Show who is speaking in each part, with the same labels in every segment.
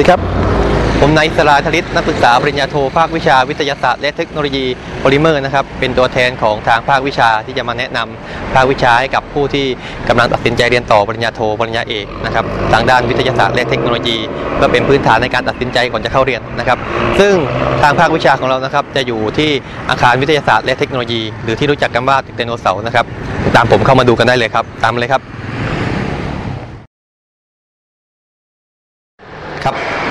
Speaker 1: สวัสดีครับ ผมนายสราธลิตนักศึกษาปริญญาโทภาควิชาวิทยาศาสตร์และเทคโนโลยีโพลิเมอร์นะครับ เป็นตัวแทนของทางภาควิชาที่จะมาแนะนำภาควิชาให้กับผู้ที่กำลังตัดสินใจเรียนต่อปริญญาโทปริญญาเอกนะครับทางด้านวิทยาศาสตร์และเทคโนโลยีเพื่อเป็นพื้นฐานในการตัดสินใจก่อนจะเข้าเรียนนะครับ ซึ่งทางภาควิชาของเรานะครับจะอยู่ที่อาคารวิทยาศาสตร์และเทคโนโลยี หรือที่รู้จักกันว่าตึกไดโนเสาร์นะครับตามผมเข้ามาดูกันได้เลยครับ ตามเลยครับ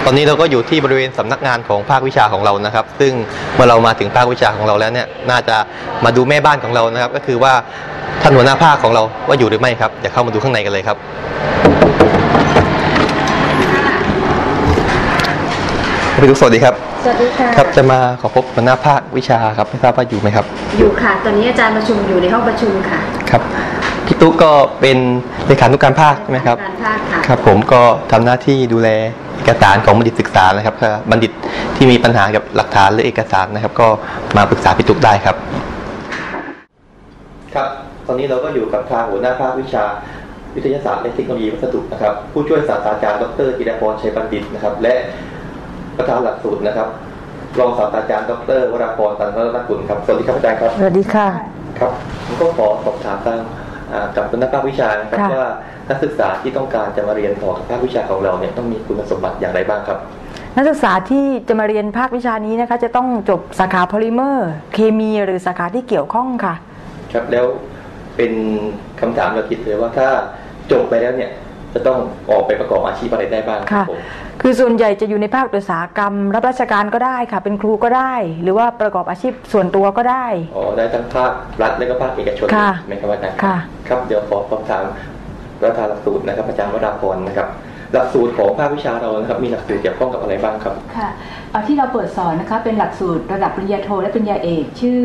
Speaker 1: อนนี้เราก็อยู่ที่บริเวณสำนักงานของภาควิชาของเรานะครับ ซึ่งเมื่อเรามาถึงภาควิชาของเราแล้วเนี่ยน่าจะมาดูแม่บ้านของเรานะครับ ก็คือว่าท่านหัวหน้าภาคของเราว่าอยู่หรือไม่ครับเดี๋ยวเข้ามาดูข้างในกันเลยครับพี่ทุกสวัสดีครับ
Speaker 2: สวัสดีค่ะ
Speaker 1: ครับจะมาขอพบหัวหน้าภาควิชาครับไม่ทราบว่าอยู่ไหมครับ
Speaker 2: อยู่ค่ะ ตอนนี้อาจารย์ประชุมอยู่ในห้องประชุมค่ะ
Speaker 1: ครับพี่ตุ๊กก็เป็นเลขานุการภาคใช่ไหมครับ
Speaker 2: การภาคค่ะ
Speaker 1: ครับผมก็ทำหน้าที่ดูแล เอกสารของบัณฑิตศึกษานะครับถ้าบัณฑิตที่มีปัญหากับหลักฐานหรือเอกสารนะครับ ก็มาปรึกษาพี่ตุ๊กได้ครับ ครับ ตอนนี้เราก็อยู่กับทางหัวหน้าภาควิชาวิทยาศาสตร์และเทคโนโลยีวัสดุนะครับ ผู้ช่วยศาสตราจารย์ดรจิรพรชัยบัณฑิตนะครับ และประธานหลักสูตรนะครับรองศาสตราจารย์ดรวราพรตันรัตนกุลครับสวัสดีครับอาจารย์ครับ
Speaker 3: สวัสดีค่ะ
Speaker 1: ครับผมก็ขอสอบถามทาง อ่ากับนักภาควิชานะครับ
Speaker 3: ค่ะ
Speaker 1: ว่านักศึกษาที่ต้องการจะมาเรียนต่อกับภาควิชาของเราเนี่ยต้องมีคุณสมบัติอย่างไรบ้างครับ
Speaker 3: นักศึกษาที่จะมาเรียนภาควิชานี้นะคะ จะต้องจบสาขาโพลิเมอร์ เคมีหรือสาขาที่เกี่ยวข้องค่ะ
Speaker 1: ครับแล้วเป็นคำถามเราคิดเลยว่าถ้าจบไปแล้วเนี่ย จะต้องออกไปประกอบอาชีพอะไรได้บ้างครั
Speaker 3: ค่ะ
Speaker 1: บผม
Speaker 3: คือส่วนใหญ่จะอยู่ในภาคอุตสาหกรรม รับราชการก็ได้ค่ะ เป็นครูก็ได้ หรือว่าประกอบอาชีพส่วนตัวก็ได้
Speaker 1: อ๋อได้ทั้งภาครัฐและก็ภาคเอกชน
Speaker 3: ค่ะ
Speaker 1: ใช่ไหมครับอาจารย์
Speaker 3: ค่ะ
Speaker 1: ครับเดี๋ยวขอสอบถามประธานหลักสูตรนะครับอาจารย์วราพรนะครับหลักสูตรของภาควิชาเรานะครับมีหลักสูตรเกี่ยวข้องกับอะไรบ้างครับ
Speaker 4: ค่ะเอา ที่เราเปิดสอนนะคะเป็นหลักสูตรระดับปริญญาโทและปริญญาเอก ชื่อ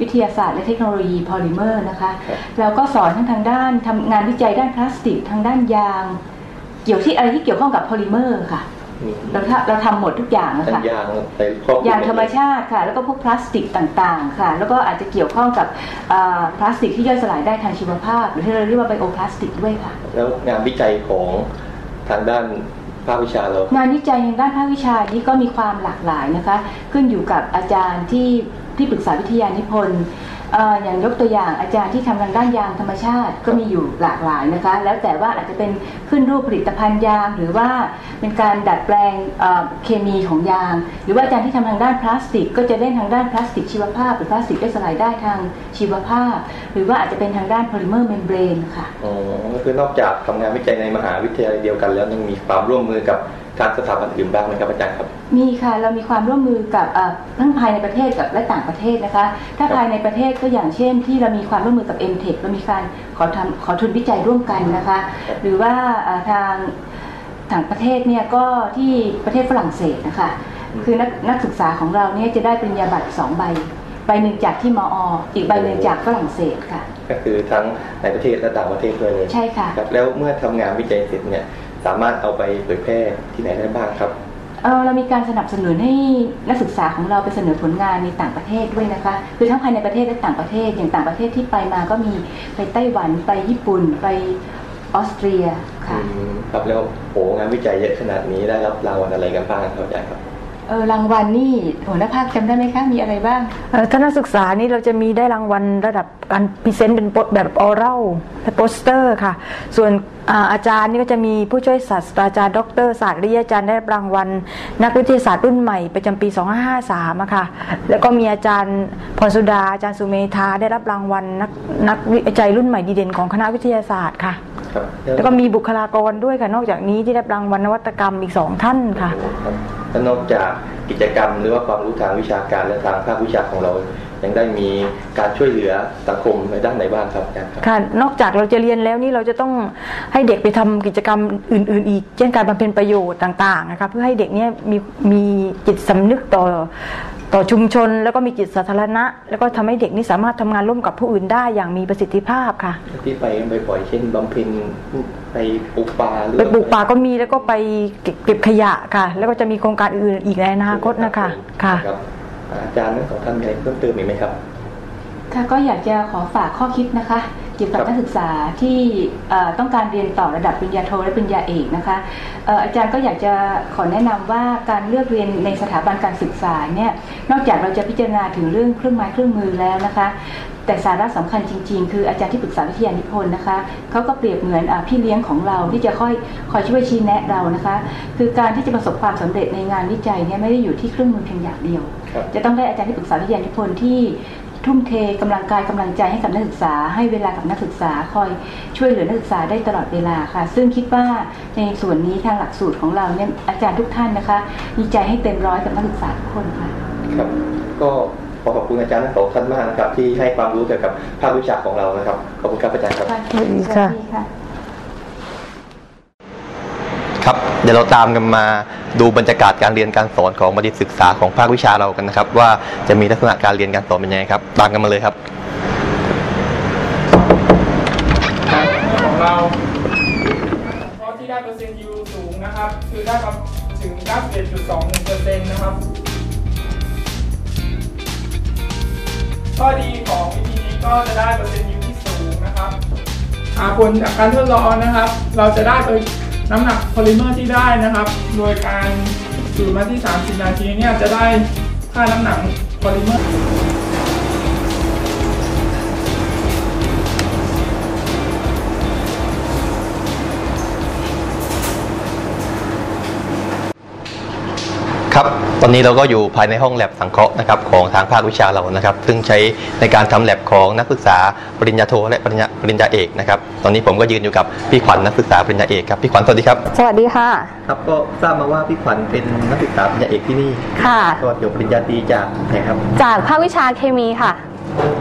Speaker 4: วิทยาศาสตร์และเทคโนโลยีพอลิเมอร์นะคะ
Speaker 1: ครับ
Speaker 4: เราก็สอนทั้งทางด้านทำงานวิจัยด้านพลาสติก ทางด้านยาง เกี่ยวที่อะไรที่เกี่ยวข้องกับพอลิเมอร์ค่ะ
Speaker 1: มี
Speaker 4: เราทำเราทำหมดทุกอย่างนะ
Speaker 1: ทั้
Speaker 4: คะ
Speaker 1: งยางในครอบคลุ
Speaker 4: ยางธรรมชาติค่ะ แล้วก็พวกพลาสติกต่างๆ ค่ะ แล้วก็อาจจะเกี่ยวข้องกับอ่าพลาสติกที่ย่อยสลายได้ทางชีวภาพ หรือที่เราเรียกว่าไบโอพลาสติกด้วยค่ะ
Speaker 1: แล้วงานวิจัยของทางด้าน ภาควิชาเรา
Speaker 4: งานวิจัยในด้านภาควิชานี้ก็มีความหลากหลายนะคะ ขึ้นอยู่กับอาจารย์ที่ที่ปรึกษาวิทยานิพนธ์ อย่างยกตัวอย่างอาจารย์ที่ทำทางด้านยางธรรมชาติก็มีอยู่หลากหลายนะคะ แล้วแต่ว่าอาจจะเป็นขึ้นรูปผลิตภัณฑ์ยางหรือว่าเป็นการดัดแปลงเคมีของยาง หรือว่าอาจารย์ที่ทำทางด้านพลาสติก ก็จะเล่นทางด้านพลาสติกชีวภาพ หรือพลาสติกย่อยสลายได้ทางชีวภาพ หรือว่าอาจจะเป็นทางด้านโพลิเมอร์เมมเบรนค่ะ
Speaker 1: อ๋อก็คือนอกจากทำงานวิจัยในมหาวิทยาลัยเดียวกัน แล้วยังมีความร่วมมือกับ ทางสถาบันอื่นบ้างไหมครับอาจารย์ครับ
Speaker 4: มีค่ะเรามีความร่วมมือกับเอ่อทั้งภายในประเทศกับและต่างประเทศนะคะ ถ้า
Speaker 1: ครับ
Speaker 4: ภายในประเทศก็อย่างเช่น ที่เรามีความร่วมมือกับ m t e c h เรามีการขอทำขอทุนวิจัยร่วมกันนะคะ หรือว่าเอ่อทางต่างประเทศเนี่ยก็ที่ประเทศฝรั่งเศสนะคะคือนักนักศึกษาของเราเนี่ยจะได้ปริญญาบัตรสองใบใบหนึ่งจากที่มอ อีกใบหนึ่งจากฝรั่งเศสค่ะ
Speaker 1: ก็คือทั้งในประเทศและต่างประเทศด้วยเลย
Speaker 4: ใช่ค่ะ
Speaker 1: ครับแล้วเมื่อทำงานวิจัยเสร็จเนี่ย สามารถเอาไปเผยแพร่ที่ไหนได้บ้างครับ
Speaker 4: เอ่อเรามีการสนับสนุนให้นักศึกษาของเราไปเสนอผลงานในต่างประเทศด้วยนะคะ คือทั้งภายในประเทศและต่างประเทศ อย่างต่างประเทศที่ไปมาก็มีไปไต้หวันไปญี่ปุ่นไปออสเตรียค่ะ
Speaker 1: อืมครับแล้วโหงานวิจัยเยอะขนาดนี้ได้รับรางวัลอะไรกันบ้างครับอาจารย์ครับ
Speaker 4: เออรางวัลนี่หัวหน้าภาคจำได้ไหมคะมีอะไรบ้าง
Speaker 3: เอ่อถ้านักศึกษานี่เราจะมีได้รางวัลระดับการพรีเซนต์เป็นโปสแบบออรัลและโปสเตอร์ค่ะ ส่วนอาอาจารย์นี่ก็จะมีผู้ช่วยศาสตราจารย์ ดรศาสตร์วิทยาจารย์ได้รับรางวัล นักวิทยาศาสตร์รุ่นใหม่ประจำปี 2553อะค่ะแล้วก็มีอาจารย์พรสุดาอาจารย์สุเมธาได้รับรางวัลนักนักวิจัยรุ่นใหม่ดีเด่นของคณะวิทยาศาสตร์ค่ะ
Speaker 1: ครับ
Speaker 3: แล้วก็มีบุคลากรด้วยค่ะนอกจากนี้ที่ได้รับรางวัลนวัตกรรมอีกสองท่านค่ะ
Speaker 1: ครับ แล้วนอกจากกิจกรรมหรือว่าความรู้ทางวิชาการและทางภาควิชาของเรา ยังได้มีการช่วยเหลือสังคมในด้านไหนบ้างครับอาจารย์ครับ
Speaker 3: ค่ะนอกจากเราจะเรียนแล้วนี่เราจะต้องให้เด็กไปทำกิจกรรมอื่น ๆ อีก เช่นการบำเพ็ญประโยชน์ต่างๆนะคะเพื่อให้เด็กเนี่ยมีมีจิตสำนึกต่อ ต่อชุมชนแล้วก็มีจิตสาธารณะ แล้วก็ทำให้เด็กนี่สามารถทำงานร่วมกับผู้อื่นได้อย่างมีประสิทธิภาพค่ะ
Speaker 1: ที่ไปกันบ่อยๆเช่นบำเพ็ญไปปลูกป่าหรือ
Speaker 3: ไปปลูกป่าก็มีแล้วก็ไปเก็บเก็บขยะค่ะ แล้วก็จะมีโครงการอื่นๆอีกในอนาคตนะคะค่ะ
Speaker 1: รับอาจารย์ทั้งสองท่านมีอะไรเพิ่มเติมอีกไหมครับ
Speaker 4: ค่ะก็อยากจะขอฝากข้อคิดนะคะ เกี่ยวกับ
Speaker 1: ครับ
Speaker 4: นักศึกษาที่เอ่อต้องการเรียนต่อระดับปริญญาโทและปริญญาเอกนะคะเอ่ออาจารย์ก็อยากจะขอแนะนำว่าการเลือกเรียนในสถาบันการศึกษาเนี่ยนอกจากเราจะพิจารณาถึงเรื่องเครื่องไม้เครื่องมือแล้วนะคะ แต่สาระสำคัญจริง ๆ คืออาจารย์ที่ปรึกษาวิทยานิพนธ์นะคะเขาก็เปรียบเหมือนอาพี่เลี้ยงของเราที่จะค่อยคอยช่วยชี้แนะเรานะคะ คือการที่จะประสบความสำเร็จในงานวิจัยเนี่ยไม่ได้อยู่ที่เครื่องมือเพียงอย่างเดียว
Speaker 1: ครับ
Speaker 4: จะต้องได้อาจารย์ที่ปรึกษาวิทยานิพนธ์ที่ ทุ่มเทกำลังกายกำลังใจให้กับนักศึกษา ให้เวลากับนักศึกษาคอยช่วยเหลือนักศึกษาได้ตลอดเวลาค่ะ ซึ่งคิดว่าในส่วนนี้ทางหลักสูตรของเราเนี่ยอาจารย์ทุกท่านนะคะมีใจให้เต็มร้อยกับนักศึกษาทุกคนค่ะ
Speaker 1: ครับก็ขอขอบคุณอาจารย์ทั้งสองท่านมากนะครับที่ให้ความรู้เกี่ยวกับภาควิชาของเรานะครับขอบคุณครับอาจารย์ครับ
Speaker 3: สวัสดีค่ะ
Speaker 4: สวัสดี ค
Speaker 1: รับเดี๋ยวเราตามกันมาดูบรรยากาศการเรียนการสอนของบัณฑิตศึกษาของภาควิชาเรากันนะครับ ว่าจะมีลักษณะการเรียนการสอนเป็นยังไงครับ ตามกันมาเลยครับ
Speaker 5: ของเราเพราะที่ได้เปอร์เซ็นต์ยูสูงนะครับ คือได้ประถึง 91.21เปอร์เซ็นต์นะครับข้อดีของวิธีนี้ก็จะได้เปอร์เซ็นต์ยูที่สูงนะครับหาผลจากการทดลองนะครับ เราจะได้โดย น้ำหนักโพลิเมอร์ที่ได้นะครับ โดยการสูดมาที่ 30 นาทีเนี่ยจะได้ค่าน้ำหนักโพลิเมอร์
Speaker 1: ครับ ตอนนี้เราก็อยู่ภายในห้องแลบสังเคราะห์นะครับของทางภาควิชาเรานะครับ ซึ่งใช้ในการทำแลบของนักศึกษาปริญญาโทและปริญญาปริญญาเอกนะครับ ตอนนี้ผมก็ยืนอยู่กับพี่ขวัญนักศึกษาปริญญาเอกครับ พี่ขวัญสวัสดีครับ
Speaker 6: สวัสดีค่ะ
Speaker 1: ครับก็ทราบมาว่าพี่ขวัญเป็นนักศึกษาปริญญาเอกที่นี่
Speaker 6: ค่ะ
Speaker 1: ก็จบปริญญาตรีจากไหนครับ
Speaker 6: จากภาควิชาเคมีค่ะ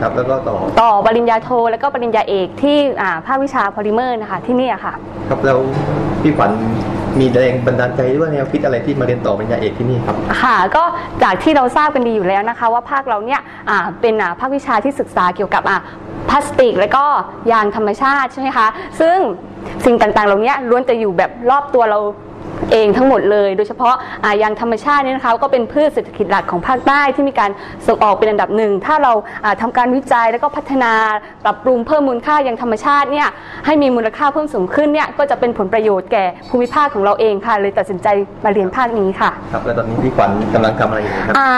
Speaker 1: ครับแล้วก็ต่อ
Speaker 6: ต่อปริญญาโทแล้วก็ปริญญาเอกที่อ่าภาควิชาพอลิเมอร์นะคะที่เนี่ยค่ะ
Speaker 1: ครับแล้วพี่ขวัญ มีแรงบันดาลใจหรือว่าแนวคิดอะไรที่มาเรียนต่อปริญญาเอกที่นี่ครับ
Speaker 6: ค่ะก็จากที่เราทราบกันดีอยู่แล้วนะคะ ว่าภาคเราเนี่ยอ่าเป็นอ่าภาควิชาที่ศึกษาเกี่ยวกับอ่าพลาสติก และก็ยางธรรมชาติใช่ไหมคะ ซึ่งสิ่งต่างๆ เหล่านี้ล้วนจะอยู่แบบรอบตัวเรา เองทั้งหมดเลย โดยเฉพาะอ่ายางธรรมชาติเนี่ยนะคะก็เป็นพืชเศรษฐกิจหลักของภาคใต้ที่มีการส่งออกเป็นอันดับหนึ่ง ถ้าเราอ่าทำาการวิจัยแล้วก็พัฒนาปรับปรุงเพิ่มมูลค่ายางธรรมชาติเนี่ยให้มีมูลค่าเพิ่มสูงขึ้นเนี่ยก็จะเป็นผลประโยชน์แก่ภูมิภาคของเราเองค่ะ เลยตัดสินใจมาเรียนภาคนี้ค่ะ
Speaker 1: ครับแล้วตอนนี้พี่ขวัญกำลังทำอะไรอยู่ครับ
Speaker 6: อ่า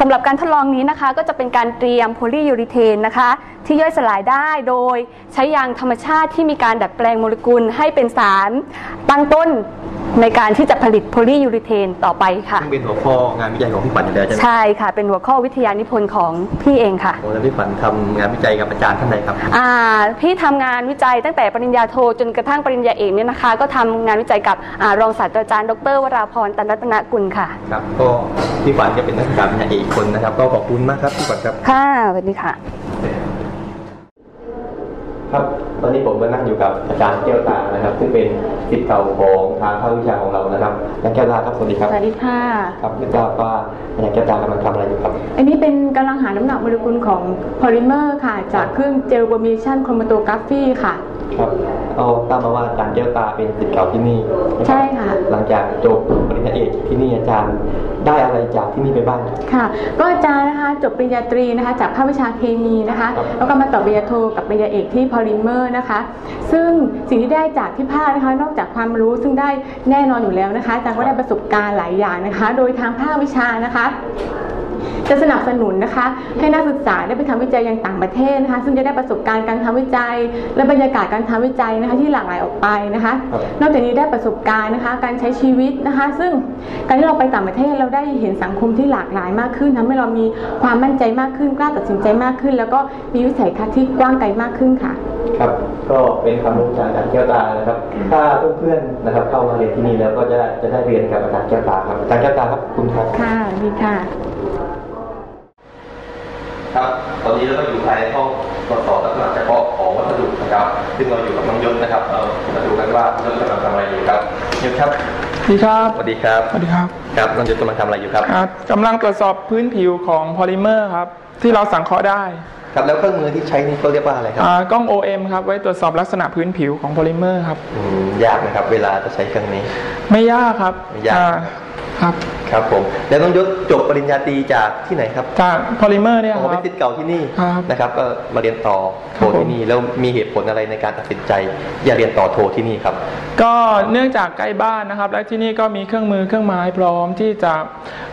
Speaker 6: สำหรับการทดลองนี้นะคะก็จะเป็นการเตรียมโพลียูริเทนนะคะที่ย่อยสลายได้โดยใช้ยางธรรมชาติที่มีการดัดแปลงโมเลกุลให้เป็นสารตั้งต้นในการที่จะผลิตโพลียูริเทนต่อไปค่ะ
Speaker 1: ซึ่งเป็นหัวข้องานวิจัยของพี่ขวัญอยู่แล้วใช่ไหม
Speaker 6: ใช่ค่ะ เป็นหัวข้อวิทยานิพนธ์ของพี่เองค่ะ
Speaker 1: โอ้แล้วพี่ขวัญทำงานวิจัยกับอาจารย์ท่านใดครับ
Speaker 6: อ่าพี่ทำงานวิจัยตั้งแต่ปริญญาโทจนกระทั่งปริญญาเอกเนี่ยนะคะ ก็ทำงานวิจัยกับอารองศาสตราจารย์ ดร วราพรตันรัตนกุลค่ะ
Speaker 1: ครับก็พี่ขวัญจะเป็นนักศึกษาปริญญาเอกอีกคนนะครับ ก็ขอบคุณมากครับพี่ขวัญครับ
Speaker 6: ค่ะสวัสดีค่ะ
Speaker 1: ครับ ตอนนี้ผมก็นั่งอยู่กับอาจารย์แก้วตานะครับ ซึ่งเป็นศิษย์เก่าของทางภาควิชาของเรานะครับอาจารย์แก้วตาครับสวัสดีครับ
Speaker 7: สวัสดีค่ะ
Speaker 1: ครับไม่ทราบว่าอาจารย์แก้วตากำลังทำอะไรอยู่ครับ
Speaker 7: อันนี้เป็นกำลังหาน้ำหนักโมเลกุลของโพลิเมอร์ค่ะ จากเครื่องเจลโบมิชันโครมาโตกราฟีค่ะ
Speaker 1: ครับเอาทราบมาว่าอาจารย์แก้วตาเป็นศิษย์เก่าที่นี่นรับ
Speaker 7: ใช่ค่ะ
Speaker 1: หลังจากจบปริญญาเอกที่นี่อาจารย์ได้อะไรจากที่นี่ไปบ้าง
Speaker 7: ค่ะ ก็อาจารย์นะคะจบปริญญาตรีนะคะจากภาควิชาเคมีนะคะ
Speaker 1: ครับ
Speaker 7: แล้วก็มาต่อปริญญาโทกับปริญญาเอกที่โพลิเมอร์นะคะ ซึ่งสิ่งที่ได้จากที่ภาคนะคะ นอกจากความรู้ซึ่งได้แน่นอนอยู่แล้วนะคะอาจารย์ก็ได้ประสบการณ์หลายอย่างนะคะ โดยทางภาควิชานะคะ จะสนับสนุนนะคะ ให้นักศึกษาได้ไปทำวิจัยยังต่างประเทศนะคะ ซึ่งจะได้ประสบการณ์การทำวิจัย และบรรยากาศการทำวิจัยนะคะที่หลากหลายออกไปนะคะ
Speaker 1: ครับ
Speaker 7: นอกจากนี้ได้ประสบการณ์นะคะ การใช้ชีวิตนะคะ ซึ่งการที่เราไปต่างประเทศเราได้เห็นสังคมที่หลากหลายมากขึ้นทำให้เรามีความมั่นใจมากขึ้นกล้าตัดสินใจมากขึ้น แล้วก็มีวิสัยทัศน์ที่กว้างไกลมากขึ้นค่ะ
Speaker 1: ครับก็เป็นความรู้จากอาจารย์แก้วตานะครับ ถ้าเพื่อนๆนะครับเข้ามาเรียนที่นี่แล้วก็จะจะได้เรียนกับอาจารย์แก้วตาครับอาจารย์แก้วตาครับขอบคุณครับ
Speaker 7: ค่ะดีค่ะ
Speaker 1: ครับ ตอ นนี้เราก็อยู่ภายในห้องตรวจสอบลักษณะเฉพาะของวัสดุนะครับ ซึ่งเราอยู่กับน้องยศนะครับเรามาดูกันว่าน้องยศกำลังทำอะไรอยู่ครับยศครับ
Speaker 5: สวัสดีครับ
Speaker 1: สวัสดีครับ
Speaker 5: สวัสดีครับ
Speaker 1: ครับน้องยศกำลังทำอะไรอยู่ครับ
Speaker 5: อ่ากำลังตรวจสอบพื้นผิวของโพลิเมอร์ครับที่เราสังเคราะห์ได้
Speaker 1: ครับแล้วเครื่องมือที่ใช้นี่เขาเรียกว่าอะไรครับ
Speaker 5: อ่ากล้อง OM ครับไว้ตรวจสอบลักษณะพื้นผิวของโพลิเมอร์ครับ
Speaker 1: อืมยากนะครับ เวลาจะใช้เครื่องนี้
Speaker 5: ไม่ยากครับ
Speaker 1: ไม่ยาก
Speaker 5: อ่า ครับ
Speaker 1: ครับผม แล้วน้องยศจบปริญญาตรีจากที่ไหนครับ
Speaker 5: จากพอลิเมอร์เนี่ย
Speaker 1: อ๋
Speaker 5: ค
Speaker 1: อ
Speaker 5: รับ
Speaker 1: เป็นศิษย์เก่าที่นี่
Speaker 5: ครับ
Speaker 1: นะครับ ก็มาเรียนต่อโท
Speaker 5: ครับผม
Speaker 1: ที่นี่แล้วมีเหตุผลอะไรในการตัดสินใจ อยากเรียนต่อโทที่นี่ครับ
Speaker 5: ก็เนื่องจากใกล้บ้านนะครับ และที่นี่ก็มีเครื่องมือเครื่องไม้พร้อมที่จะ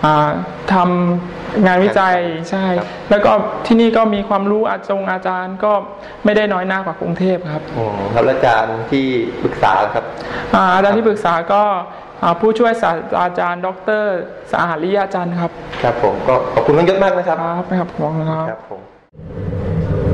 Speaker 5: อ่าทำงานวิจัยใช่
Speaker 1: ครับ
Speaker 5: แล้วก็ที่นี่ก็มีความรู้อาจงอาจารย์ก็ไม่ได้น้อยหน้ากว่ากรุงเทพครับ
Speaker 1: อืมครับแล้วอาจารย์ที่ปรึกษาครับ
Speaker 5: อ่าอาจารย์ที่ปรึกษาก็อ่า ผู้ช่วยศาสตราจารย์ ดรสาหาริยาจันทร์ครับ
Speaker 1: ครับผมก็ขอบคุณน้องยศมากนะครับ
Speaker 5: ครับนะครับขอบคุณครับ
Speaker 1: ครับผม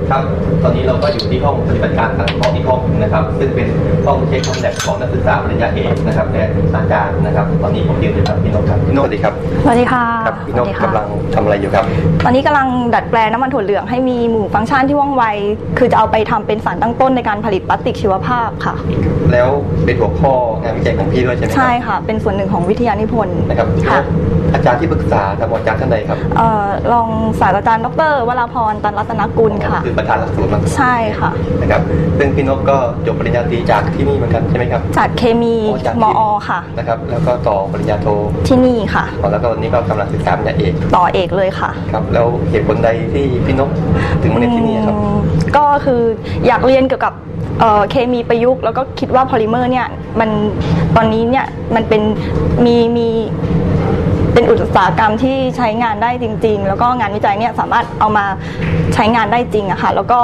Speaker 1: ครับ ตอนนี้เราก็อยู่ที่ห้องปฏิบัติการสังเคราะห์อีกห้องหนึ่งนะครับ ซึ่งเป็นห้องเช็คคอมแลบของนักศึกษาปริญญาเอกนะครับและอาจารย์นะครับ ตอนนี้ผมยืนอยู่กับพี่นกครับพี่นกสวัสดีครับ
Speaker 8: สวัสดีค่ะ
Speaker 1: ครับพี่นก
Speaker 8: สวัสดีค่ะ
Speaker 1: กำลังทำอะไรอยู่ครับ
Speaker 8: ตอนนี้กำลังดัดแปลงน้ำมันถั่วเหลืองให้มีหมู่ฟังก์ชันที่ว่องไว คือจะเอาไปทำเป็นสารตั้งต้นในการผลิตพลาสติกชีวภาพค่ะ
Speaker 1: แล้วเป็นหัวข้องานวิจัยของพี่ด้วยใช่ไหมครับ
Speaker 8: ใช่ค่ะ เป็นส่วนหนึ่งของวิทยานิพนธ์
Speaker 1: นะครับ
Speaker 8: ค่ะ
Speaker 1: อาจารย์ที่ปรึกษาครับอาจารย์ท่านใดครับ
Speaker 8: เอ่อรองศาสตราจารย์ดรวราพรตันรัตนกุลค่ะ
Speaker 1: คือประธานหลักสูตรมา
Speaker 8: ใช่ค่ะ
Speaker 1: นะครับซึ่งพี่นกก็จบปริญญาตรีจากที่นี่เหมือนกันใช่ไหมครับ
Speaker 8: จากเคมี
Speaker 1: อ๋อจาก
Speaker 8: ม
Speaker 1: ที่
Speaker 8: อค่ะ
Speaker 1: นะครับแล้วก็ต่อปริญญาโท
Speaker 8: ที่นี่ค่ะ
Speaker 1: อ๋อแล้วก็วันนี้ก็กำลังศึกษาปริญญาเอก
Speaker 8: ต่อเอกเลยค่ะ
Speaker 1: ครับแล้วเหตุผลใดที่พี่นกถึงมาเรียนที่นี่ครับ
Speaker 8: อืมก็คืออยากเรียนเกี่ยวกับเอ่อเคมีประยุกต์แล้วก็คิดว่าพอลิเมอร์เนี่ยมันตอนนี้เนี่ยมันเป็นมีมี เป็นอุตสาหกรรมที่ใช้งานได้จริง ๆ แล้วก็งานวิจัยเนี่ยสามารถเอามาใช้งานได้จริงอะค่ะแล้วก็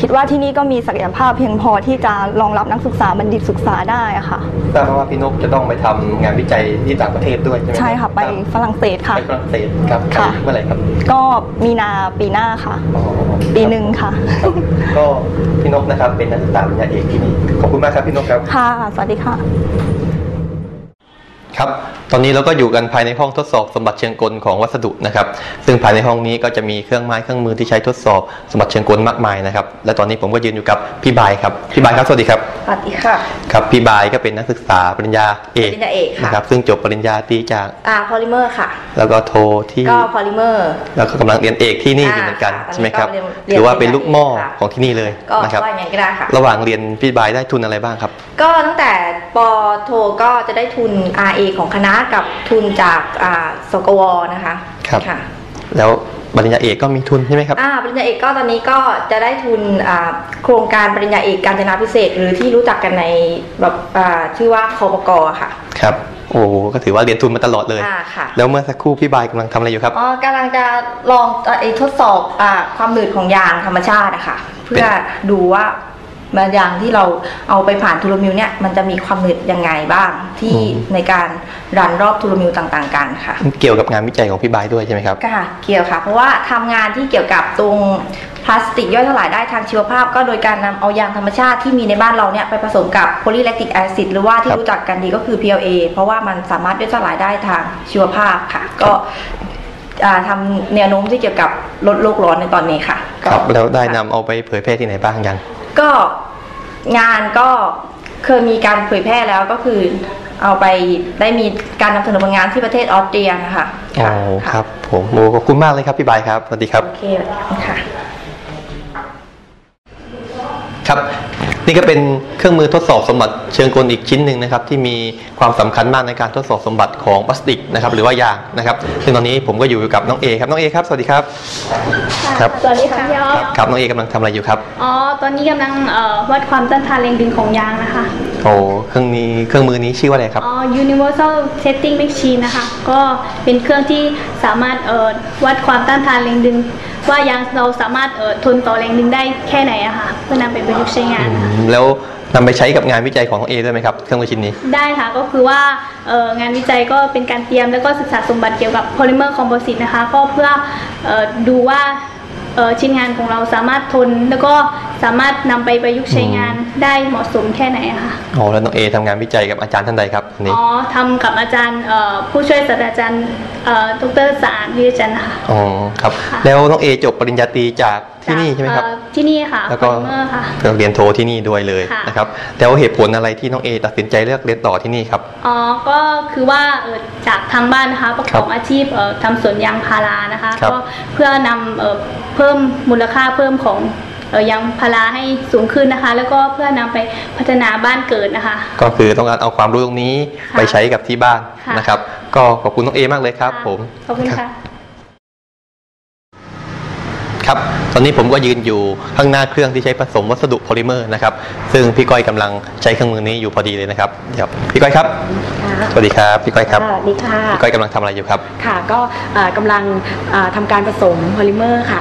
Speaker 8: คิดว่าที่นี่ก็มีศักยภาพเพียงพอที่จะรองรับนักศึกษาบัณฑิตศึกษาได้อะค่ะ
Speaker 1: ทราบมาว่าพี่นกจะต้องไปทำงานวิจัยที่ต่างประเทศด้วยใช่ไหมรับ
Speaker 8: ใช่ค่ะไปฝรั่งเศสค่ะ
Speaker 1: ไปฝรั่งเศสครับ
Speaker 8: ค่ะ
Speaker 1: เมื่อไหร่ครับ
Speaker 8: ก็มีนาปีหน้าค่ะ
Speaker 1: อ๋อ
Speaker 8: ปีหนึ่งค่ะ
Speaker 1: ครับก็พี่นกนะครับเป็นนักศึกษาปริญญาเอกที่นี่ขอบคุณมากครับพี่นกครับ
Speaker 8: ค่ะ สวัสดีค่ะ
Speaker 1: ครับ ตอนนี้เราก็อยู่กันภายในห้องทดสอบสมบัติเชิงกลของวัสดุนะครับ ซึ่งภายในห้องนี้ก็จะมีเครื่องไม้เครื่องมือที่ใช้ทดสอบสมบัติเชิงกลมากมายนะครับ และตอนนี้ผมก็ยืนอยู่กับพี่บายครับ พี่บายครับสวัสดีครับ
Speaker 2: สวัสดีค่ะ
Speaker 1: ครับพี่บายก็เป็นนักศึกษาปริญญาเอก
Speaker 2: ปริญญาเอกค่ะ
Speaker 1: นะครับ ซึ่งจบปริญญาตรีจาก
Speaker 2: อ่าพอลิเมอร์ค่ะ
Speaker 1: แล้วก็โทที่
Speaker 2: ก็พอลิเมอร์
Speaker 1: แล้วก็กำลังเรียนเอกที่นี่อยู่
Speaker 2: อ่า
Speaker 1: เหมือนกัน
Speaker 2: ค่ะ
Speaker 1: ใช่ไหมครับ
Speaker 2: ตอนนี้ก็เรียน
Speaker 1: ถือว่าเป็นลูกหม้อ
Speaker 2: ค่ะ
Speaker 1: ของที่นี่เลย
Speaker 2: ก็
Speaker 1: นะครับ
Speaker 2: ว่าอย่างไงก็ได้ค่ะ
Speaker 1: ระหว่างเรียนพี่บายได้ทุนอะไรบ้างครับ
Speaker 2: ก็ตั้งแต่ปอโทก็จะได้ทุน RA ของคณะกับทุนจากอ่าสกวนะคะ
Speaker 1: ครับ
Speaker 2: ค่ะ
Speaker 1: แล้วปริญญาเอกก็มีทุนใช่ไหมครับ
Speaker 2: อ่าปริญญาเอกก็ตอนนี้ก็จะได้ทุนอ่าโครงการปริญญาเอกการจนาพิเศษ หรือที่รู้จักกันในแบบอ่าชื่อว่าคอปกค่ะ
Speaker 1: ครับโอ้โหก็ถือว่าเรียนทุนมาตลอดเลย
Speaker 2: อ่าค่ะ
Speaker 1: แล้วเมื่อสักครู่พี่บายกำลังทำอะไรอยู่ครับ
Speaker 2: อ๋อกำลังจะลองเอ่อไอ้ทดสอบอาความหนืดของยางธรรมชาติอะค่ะ เพื่อดูว่า มันยางที่เราเอาไปผ่านทูโรมิลเนี่ยมันจะมีความหนืดยังไงบ้างที่
Speaker 1: อืม
Speaker 2: ในการรันรอบทูโรมิลต่างๆ กันค่ะ
Speaker 1: เกี่ยวกับงานวิจัยของพี่บายด้วยใช่ไหมครับ
Speaker 2: ก็ค่ะเกี่ยวค่ะ เพราะว่าทำงานที่เกี่ยวกับตรงพลาสติกย่อยสลายได้ทางชีวภาพ ก็โดยการนำเอายางธรรมชาติที่มีในบ้านเราเนี่ยไปผสมกับโพลีแลคติกแอซิดหรือว่าที่
Speaker 1: ครับ
Speaker 2: รู้จักกันดีก็คือ PLA เพราะว่ามันสามารถย่อยสลายได้ทางชีวภาพค่ะ ก็อ่าทำแนวโน้มที่เกี่ยวกับลดโลกร้อนในตอนนี้ค่ะ
Speaker 1: ครับ
Speaker 2: ก็
Speaker 1: แล้วได้นำเอาไปเผยแพร่ที่ไหนบ้างยัง
Speaker 2: ก็ งานก็เคยมีการเผยแพร่แล้วก็คือเอาไปได้มีการนำเสนอผลงานที่ประเทศออสเตรียนะคะ
Speaker 1: อ๋อ
Speaker 2: ค่ะ
Speaker 1: ครับผมโอ้ขอบคุณมากเลยครับพี่บายครับสวัสดีครับ
Speaker 2: โอเคค่ะ
Speaker 1: ครับ นี่ก็เป็นเครื่องมือทดสอบสมบัติเชิงกลอีกชิ้นหนึ่งนะครับที่มีความสำคัญมากในการทดสอบสมบัติของพลาสติกนะครับหรือว่ายางนะครับซึ่งตอนนี้ผมก็อยู่กับน้องเอครับน้องเอครับสวัสดีครับครับ
Speaker 9: สวัสดีค่ะพี่อ๊อฟ
Speaker 1: ครับน้องเอกำลังทำอะไรอยู่ครับ
Speaker 9: อ๋อตอนนี้กำลังเอ่อวัดความต้านทานแรงดึงของยางนะคะ
Speaker 1: โอ้เครื่องนี้เครื่องมือนี้ชื่อว่าอะไรครับ
Speaker 9: อ๋อ universal setting machine นะคะ ก็เป็นเครื่องที่สามารถเอ่อวัดความต้านทานแรงดึง ว่ายางเราสามารถเอ่อทนต่อแรงดึงได้แค่ไหนอะค่ะเพื่อนำไปประยุกต์ใช้งาน
Speaker 1: อื
Speaker 9: ค่ะ
Speaker 1: มแล้วนำไปใช้กับงานวิจัยของน้องเอด้วยไหมครับ เครื่องมือชิ้นนี้
Speaker 9: ได้ค่ะก็คือว่าเอ่องานวิจัยก็เป็นการเตรียมแล้วก็ศึกษาสมบัติเกี่ยวกับ polymer composite นะคะ ก็เพื่อเอ่อดูว่าเอ่อชิ้นงานของเราสามารถทนแล้วก็ สามารถนำไปประยุกต์ใช้งานได้เหมาะสมแค่ไหนอะค่ะ
Speaker 1: อ๋อแล้วน้องเอทำงานวิจัยกับอาจารย์ท่านใดครับอันนี้
Speaker 9: อ๋อทำกับอาจารย์เอ่อผู้ช่วยศาสตราจารย์เอ่อดรสารวิทยาจันทร์ค่ะ
Speaker 1: อ๋อครับ
Speaker 9: ค่ะ
Speaker 1: แล้วน้องเอจบปริญญาตรีจากที่นี่ใช่ไหมครับ
Speaker 9: เอ่อที่นี่ค่ะ
Speaker 1: แล้วก็
Speaker 9: Polymer ค่ะ
Speaker 1: เรียนโทที่นี่ด้วยเลย
Speaker 9: ค่ะ
Speaker 1: นะครับแล้วเหตุผลอะไรที่น้องเอตัดสินใจเลือกเรียนต่อที่นี่ครับ
Speaker 9: อ๋อ ก็คือว่าเอ่อจากทางบ้านนะคะประกอบ
Speaker 1: ครับ
Speaker 9: อาชีพเอ่อทำสวนยางพารานะคะ
Speaker 1: ครับ
Speaker 9: ก็เพื่อนำเอ่อเพิ่มมูลค่าเพิ่มของเอ่อ ยางพาราให้สูงขึ้นนะคะ แล้วก็เพื่อนำไปพัฒนาบ้านเกิดนะคะ
Speaker 1: ก็คือต้องการเอาความรู้ตรงนี้
Speaker 9: ค่ะ
Speaker 1: ไปใช้กับที่บ้าน
Speaker 9: ค่ะ
Speaker 1: นะครับ ก็ขอบคุณน้องเอมากเลยครับ ผม
Speaker 9: ขอบคุณค่ะ
Speaker 1: ครับตอนนี้ผมก็ยืนอยู่ข้างหน้าเครื่องที่ใช้ผสมวัสดุโพลิเมอร์นะครับ ซึ่งพี่ก้อยกำลังใช้เครื่องมือนี้อยู่พอดีเลยนะครับครับพี่ก้อยครับสวัสดีครับพี่ก้อยครับ
Speaker 10: สวัสดีค่ะ
Speaker 1: พี่ก้อยกำลังทำอะไรอยู่ครับ
Speaker 10: ค่ะก็เอ่อกำลังเอ่อทำการผสมโพลิเมอร์ค่ะ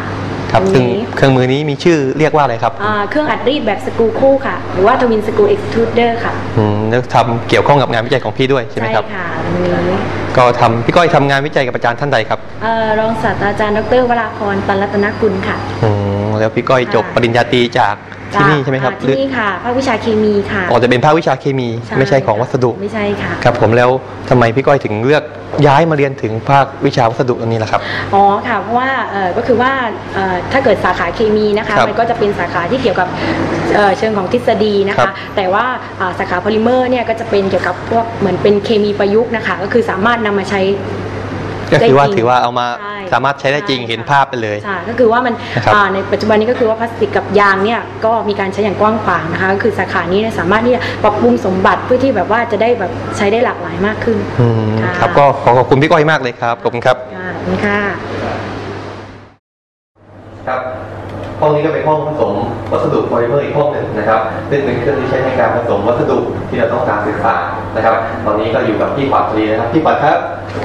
Speaker 1: ครับ
Speaker 10: ต
Speaker 1: ซึ่ง
Speaker 10: นี้
Speaker 1: เครื่องมือนี้มีชื่อเรียกว่าอะไรครับ
Speaker 10: อ่าเครื่องอัดรีดแบบสกรูคู่ค่ะ หรือว่าทวินสกรูเอ็กซ์ทรูเดอร์ค่ะ
Speaker 1: อืมแล้วทำเกี่ยวข้องกับงานวิจัยของพี่ด้วยใช่ไหมครับ
Speaker 10: ค่ะตรงนี้
Speaker 1: ก็ทำพี่ก้อยทำงานวิจัยกับอาจารย์ท่านใดครับ
Speaker 10: เอ่อรองศาสตราจารย์ดรวราพรตันรัตนกุลค่ะ
Speaker 1: อืมแล้วพี่ก้อยจบปริญญาตรีจาก ที่นี่ใช่ไหมครับ
Speaker 10: อ่าที่นี่ค่ะภาควิชาเคมีค่ะ
Speaker 1: อ๋อจะเป็นภาควิชาเคมีไม่ใช่ของวัสดุ
Speaker 10: ไม่ใช่ค่ะ
Speaker 1: ครับผมแล้วทำไมพี่ก้อยถึงเลือกย้ายมาเรียนถึงภาควิชาวัสดุอันนี้ล่ะครับ
Speaker 10: อ๋อค่ะเพราะว่าเอ่อก็คือว่าเอ่อถ้าเกิดสาขาเคมีนะคะ
Speaker 1: ครับ
Speaker 10: มันก็จะเป็นสาขาที่เกี่ยวกับเอ่อเชิงของทฤษฎีนะ
Speaker 1: ครั
Speaker 10: คะ
Speaker 1: บ
Speaker 10: แต่ว่าอ่าสาขาโพลิเมอร์เนี่ยก็จะเป็นเกี่ยวกับพวกเหมือนเป็นเคมีประยุกต์นะคะก็คือสามารถนำมาใช้
Speaker 1: ก็คือว่า
Speaker 10: ได้จริง
Speaker 1: ถือว่าเอามา
Speaker 10: ใช่
Speaker 1: สามารถใช้ได้จริงเห็นภาพไปเลย
Speaker 10: ใช่ก็คือว่ามัน
Speaker 1: นะครับ
Speaker 10: อ่าในปัจจุบันนี้ก็คือว่าพลาสติกกับยางเนี่ยก็มีการใช้อย่างกว้างขวางนะคะก็คือสาขานี้เนี่ยสามารถที่จะปรับปรุงสมบัติเพื่อที่แบบว่าจะได้แบบใช้ได้หลากหลายมากขึ้น
Speaker 1: อืม
Speaker 10: ค่ะ
Speaker 1: ครับก็ขอขอบคุณพี่ก้อยมากเลยครับขอบคุณครับ
Speaker 10: ค่ะขอบคุณค่ะ
Speaker 1: ครับ ห้องนี้ก็เป็นห้องผสมวัสดุโพลิเมอร์อีกห้องหนึ่งนะครับ ซึ่งเป็นเครื่องที่ใช้ในการผสมวัสดุที่เราต้องการศึกษานะครับ ตอนนี้ก็อยู่กับพี่ขวัญพอดีนะครับพี่ขวัญครับ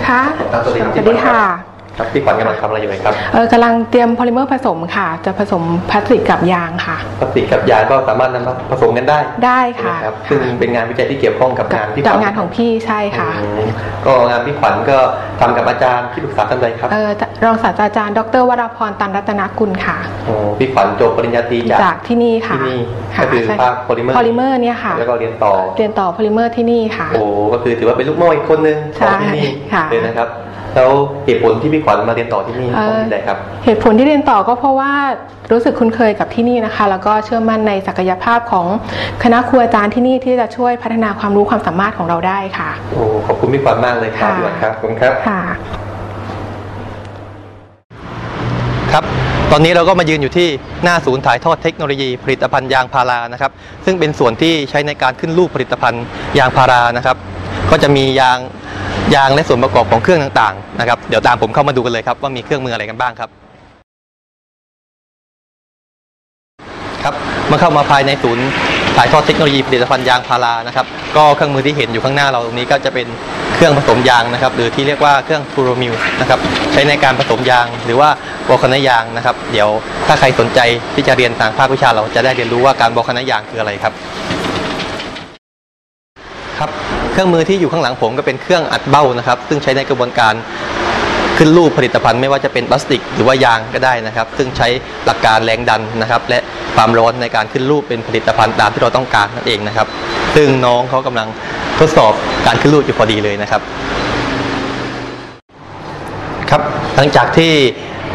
Speaker 11: ค่ะ
Speaker 1: ตามตัวเอง
Speaker 11: ส
Speaker 1: พี่
Speaker 11: วัสดี
Speaker 1: ขวัญ
Speaker 11: ค่ะ
Speaker 1: ครับพี่ขวัญกำลังทำอะไรอยู่ครับ
Speaker 11: เออกำลังเตรียมโพลิเมอร์ผสมค่ะ จะผสมพลาสติกกับยางค่ะ
Speaker 1: พลาสติกกับยางก็สามารถนำมาผสมกันได้
Speaker 11: ได้ค่ะ
Speaker 1: ใช่ไหมครับซึ่งเป็นงานวิจัยที่เกี่ยวข้องกับงานพี่ข
Speaker 11: กับ
Speaker 1: วัญ
Speaker 11: งานของพี่ใช่ค่ะ
Speaker 1: อืมก็งานพี่ขวัญก็ทำกับอาจารย์ที่ปรึกษาท่านใดครับ
Speaker 11: เออรองศาสตราจารย์ ดรวราพรตันรัตนกุลค่ะ
Speaker 1: โอ้พี่ขวัญจบปริญญาตรีจาก
Speaker 11: จากที่นี่ค่ะ
Speaker 1: ที่นี่
Speaker 11: ค่ะ
Speaker 1: ก็คือ
Speaker 11: ใช่
Speaker 1: ภาคโพลิเมอร์
Speaker 11: โพลิเมอร์เนี่ยค่ะ
Speaker 1: แล้วก็เรียนต่อ
Speaker 11: เรียนต่อโพลิเมอร์ที่นี่ค่ะ
Speaker 1: โอ้ก็คือถือว่าเป็นลูกหม้ออีกคนนึงของที่นี่
Speaker 11: ใช่ค่ะ
Speaker 1: เลยนะครับ แล้วเหตุผลที่พี่ขวัญมาเรียนต่อที่นี่
Speaker 11: เอ่
Speaker 1: เพ
Speaker 11: อ
Speaker 1: ราะอะไรครับ
Speaker 11: เหตุผลที่เรียนต่อก็เพราะว่ารู้สึกคุ้นเคยกับที่นี่นะคะ แล้วก็เชื่อมั่นในศักยภาพของคณะครูอาจารย์ที่นี่ที่จะช่วยพัฒนาความรู้ความสามารถของเราได้ค่ะ
Speaker 1: โอ้ขอบคุณพี่ขวัญมากเลยครับ
Speaker 11: ค่ะ
Speaker 1: พี่ขวัญครับขอบคุณครับ
Speaker 11: ค่ะ
Speaker 1: ครับตอนนี้เราก็มายืนอยู่ที่หน้าศูนย์ถ่ายทอดเทคโนโลยีผลิตภัณฑ์ยางพารานะครับ ซึ่งเป็นส่วนที่ใช้ในการขึ้นรูปผลิตภัณฑ์ยางพารานะครับ ก็จะมียาง ยางและส่วนประกอบของเครื่องต่างๆนะครับเดี๋ยวตามผมเข้ามาดูกันเลยครับว่ามีเครื่องมืออะไรกันบ้างครับครับเมื่อเข้ามาภายในศูนย์ถ่ายทอดเทคโนโลยีผลิตภัณฑ์ยางพารานะครับก็เครื่องมือที่เห็นอยู่ข้างหน้าเราตรงนี้ก็จะเป็นเครื่องผสมยางนะครับหรือที่เรียกว่าเครื่องทูโรมิลนะครับใช้ในการผสมยางหรือว่าบอกคณะยางนะครับ เดี๋ยวถ้าใครสนใจที่จะเรียนทางภาควิชาเราจะได้เรียนรู้ว่าการบอกคณะยางคืออะไรครับ ครับเครื่องมือที่อยู่ข้างหลังผมก็เป็นเครื่องอัดเบ้านะครับ ซึ่งใช้ในกระบวนการขึ้นรูปผลิตภัณฑ์ไม่ว่าจะเป็นพลาสติก หรือว่ายางก็ได้นะครับ ซึ่งใช้หลักการแรงดันนะครับ และความร้อนในการขึ้นรูปเป็นผลิตภัณฑ์ตามที่เราต้องการนั่นเองนะครับ ซึ่งน้องเขากำลังทดสอบการขึ้นรูปอยู่พอดีเลยนะครับ ครับหลังจากที่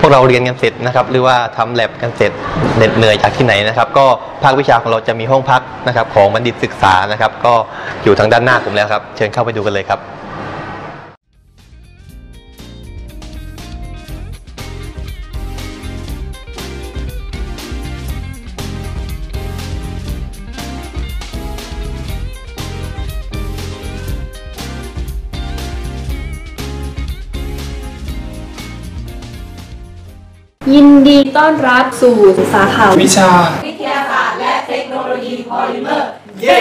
Speaker 1: วกเราเรียนกันเสร็จนะครับ หรือว่าทำแลบกันเสร็จเหน็ดเหนื่อยจากที่ไหนนะครับ ก็ภาควิชาของเราจะมีห้องพักนะครับ ของบัณฑิตศึกษานะครับ ก็อยู่ทางด้านหน้าผมแล้วครับ เชิญเข้าไปดูกันเลยครับ
Speaker 12: ยินดีต้อนรับสู่สาขา
Speaker 5: วิชา
Speaker 12: วิทยาศาสตร์และเทคโนโลยีพอลิเมอร์
Speaker 5: เย้